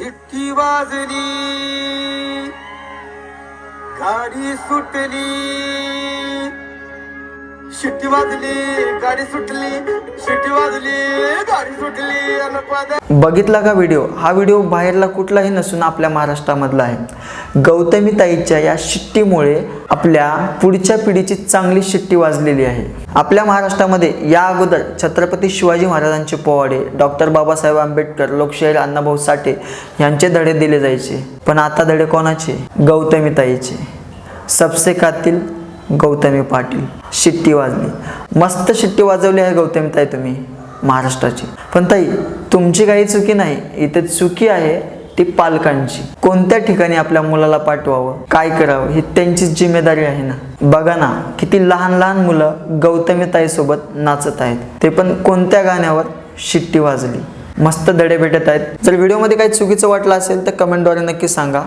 शिट्टी वाजली. गाडी सुटली. शिट्टी वाजली गाडी सुटली शिट्टी वाजली गाडी सुटली. बघितला का व्हिडिओ? हा व्हिडिओ बाहेरला कुठलाही नसून आपल्या महाराष्ट्रामधला आहे. गौतमीताईच्या या शिट्टीमुळे आपल्या पुढच्या पिढीची चांगली शिट्टी वाजलेली आहे. आपल्या महाराष्ट्रामध्ये या अगोदर छत्रपती शिवाजी महाराजांचे पोवाडे डॉक्टर बाबासाहेब आंबेडकर लोकशाहीर अण्णाभाऊ साठे यांचे धडे दिले जायचे. पण आता धडे कोणाचे? गौतमीताईचे. सबसेकातील गौतमी पाटील. शिट्टी वाजली. मस्त शिट्टी वाजवली आहे गौतमीताई तुम्ही महाराष्ट्राची. पण ताई तुमची काही चुकी नाही इथे चुकी आहे ती पालकांची. कोणत्या ठिकाणी आपल्या मुलाला पाठवावं? काय करावं? ही त्यांचीच जिम्मेदारी आहे ना. बघा ना किती लहान लहान मुलं गौतमी ताईसोबत नाचत आहेत. ते पण कोणत्या गाण्यावर? शिट्टी वाजली. मस्त धडे भेटत आहेत. जर व्हिडिओमध्ये काही चुकीचं वाटलं असेल तर कमेंटद्वारे नक्की सांगा.